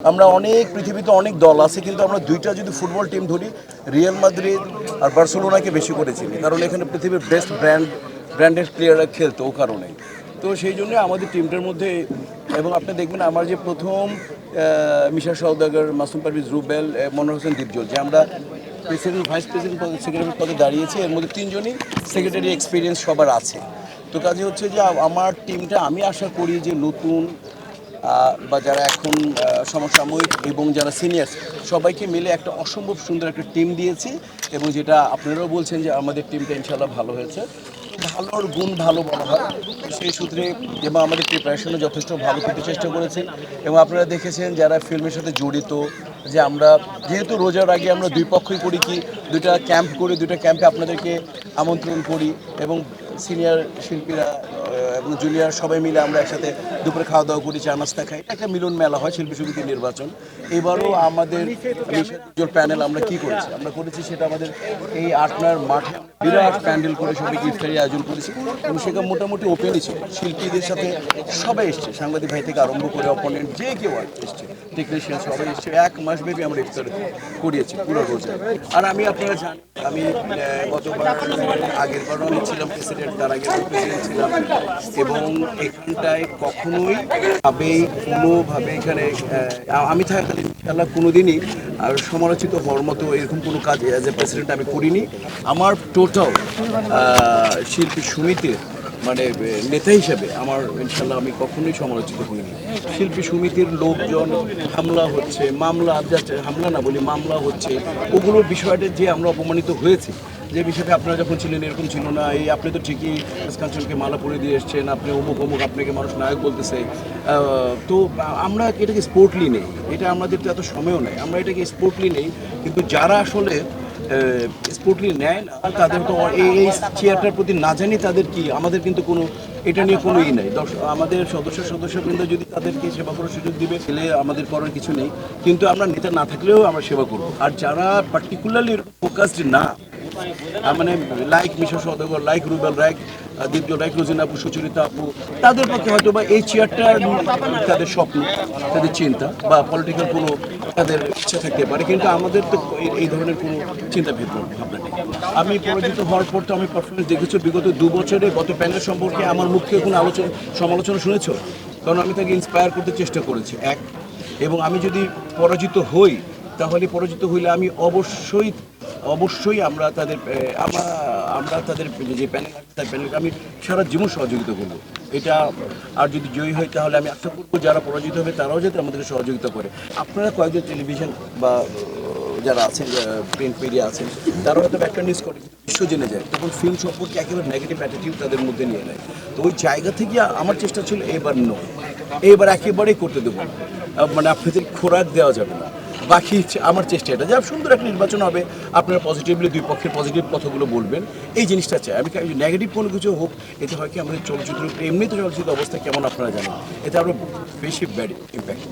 আমরা অনেক পৃথিবীতে অনেক দল আছে, কিন্তু আমরা দুইটা যদি ফুটবল টিম ধরি রিয়াল মাদ্রিদ আর বার্সেলোনাকে বেশি করেছি কারণ এখানে পৃথিবীর বেস্ট ব্র্যান্ড ব্র্যান্ডেড প্লেয়াররা খেলতো ও কারণে। তো সেই জন্য আমাদের টিমটার মধ্যে, এবং আপনি দেখবেন আমার যে প্রথম মিশা সওদাগর, মাসুম পারভিজ রুবেল মনোহর হোসেন দীপজল যে আমরা প্রেসিডেন্ট ভাইস প্রেসিডেন্ট পদে সেক্রেটারি পদে দাঁড়িয়েছি, এর মধ্যে তিনজনই সেক্রেটারি এক্সপিরিয়েন্স সবার আছে। তো কাজে হচ্ছে যে আমার টিমটা আমি আশা করি যে নতুন বা যারা এখন সমসাময়িক এবং যারা সিনিয়র সবাইকে মিলে একটা অসম্ভব সুন্দর একটা টিম দিয়েছি এবং যেটা আপনারাও বলছেন যে আমাদের টিমটা ইনশাল্লাহ ভালো হয়েছে। ভালোর গুণ ভালো বলা হয়। সেই সূত্রে এবং আমাদের প্রিপারেশনও যথেষ্ট ভালো করতে চেষ্টা করেছেন এবং আপনারা দেখেছেন যারা ফিল্মের সাথে জড়িত, যে আমরা যেহেতু রোজার আগে আমরা দুই পক্ষই করি কি দুটা ক্যাম্প করি দুটা ক্যাম্পে আপনাদেরকে আমন্ত্রণ করি এবং সিনিয়র শিল্পীরা এবং জুনিয়র সবাই মিলে আমরা একসাথে দুপুরে খাওয়া দাওয়া করি, চা নাস্তা খাই। একটা মিলন মেলা হয়, শিল্পী সমিতির নির্বাচন। এবারও আমাদের প্যানেল আমরা কি করেছি? আমরা করেছি সেটা আমাদের এই আটনার মাঠে বিরাট প্যান্ডেল করে সবাইকে ইফতারি আয়োজন করেছি। এবং সেটা মোটামুটি ওপেনই ছিল। শিল্পীদের সাথে সবাই এসছে। সাংবাদিক ভাই থেকে আরম্ভ করে অপোনেন্ট যে কেউ এসছে টেকনিশিয়ান সবাই এসছে। এক মাস ব্যাপী আমরা ইফতার করিয়েছি পুরো রোজা। আর আমি আপনারা জানেন, আমি গতবার আগের বার আমি ছিলাম প্রেসিডেন্ট তার আগে প্রেসিডেন্ট ছিলাম। এবং এখানটায় কখনোই ভাবে কোনোভাবে এখানে আমি থাকাকালীন ইনশাল্লাহ কোনোদিনই আর সমালোচিত হওয়ার মতো এরকম কোনো কাজ অ্যাজ এ প্রেসিডেন্ট আমি করিনি। আমার টোটাল শিল্পী সমিতির মানে নেতা হিসেবে আমার ইনশাল্লাহ আমি কখনোই সমালোচিত হইনি। শিল্পী সমিতির লোকজন হামলা হচ্ছে, মামলা হামলা না বলি, মামলা হচ্ছে। ওগুলোর বিষয়টা যে আমরা অপমানিত হয়েছি, যে বিষয়টা আপনারা যখন ছিলেন এরকম ছিল না। এই আপনি তো ঠিকই কাঞ্চনকে মালা পরে দিয়ে এসছেন, আপনি অমুক অমুক আপনাকে মানুষ নায়ক বলতেছে। তো আমরা এটাকে স্পোর্টলি নেই। এটা আমাদের তো এত সময়ও নেই। আমরা এটাকে স্পোর্টলি নেই। কিন্তু যারা আসলে স্পোর্টলি আর তাদের তো এই এই চেয়ারটার প্রতি না জানি তাদের কি, আমাদের কিন্তু কোনো এটা নিয়ে কোনো ই নেই। আমাদের সদস্য সদস্যবৃন্দ যদি তাদেরকে সেবা করার সুযোগ দিবে, তাহলে আমাদের করার কিছু নেই। কিন্তু আমরা নেতা না থাকলেও আমরা সেবা করব। আর যারা পার্টিকুলারলি ফোকাসড না মানে লাইক মিশর সদগর লাইক রুবেল রাইক দীপ্য রাইক আপু, সুচরিতা আপু, তাদের পক্ষে হয়তো বা এই চেয়ারটা তাদের স্বপ্ন, তাদের চিন্তা বা পলিটিক্যাল কোনো তাদের ইচ্ছা থাকতে পারে, কিন্তু আমাদের তো এই- ধরনের কোনো চিন্তা ভাবনা নেই। আমি পরাজিত হওয়ার পর তো আমি পারফরমেন্স দেখেছি বিগত দু বছরে, গত প্যানেল সম্পর্কে আমার মুখে কোনো আলোচনা, সমালোচনা শুনেছো? কারণ আমি তাকে ইন্সপায়ার করতে চেষ্টা করেছি, এক। এবং আমি যদি পরাজিত হই, তাহলে পরাজিত হইলে আমি অবশ্যই অবশ্যই আমরা তাদের আমরা আমরা তাদের যে প্যানেল তার প্যানেলকে আমি সারা জীবন সহযোগিতা করব। এটা আর যদি জয়ী হয়, তাহলে আমি আশা করব যারা পরাজিত হবে, তারাও যাতে আমাদেরকে সহযোগিতা করে। আপনারা কয়েকজন টেলিভিশন বা যারা আছেন প্রিন্ট মিডিয়া আছেন তারা হয়তো একটা নিউজ করে বিশ্ব জেনে যায়, তখন ফিল্ম সম্পর্কে একেবারে নেগেটিভ অ্যাটিটিউড তাদের মধ্যে নিয়ে নেয়। তো ওই জায়গা থেকে আমার চেষ্টা ছিল, এবার নয় এবার একেবারেই করতে দেবো মানে আপনাদের খোরাক দেওয়া যাবে না। বাকি আমার চেষ্টা এটা যে সুন্দর একটা নির্বাচন হবে, আপনারা পজিটিভলি দুই পক্ষের পজিটিভ কথাগুলো বলবেন। এই জিনিসটা চাই। আমি নেগেটিভ কোনো কিছু হোক, এতে হয় কি আমাদের চলচ্চিত্র এমনিতে চলচ্চিত্র অবস্থা কেমন আপনারা জানেন? এতে আমরা বেশি ব্যাড ইম্প্যাক্ট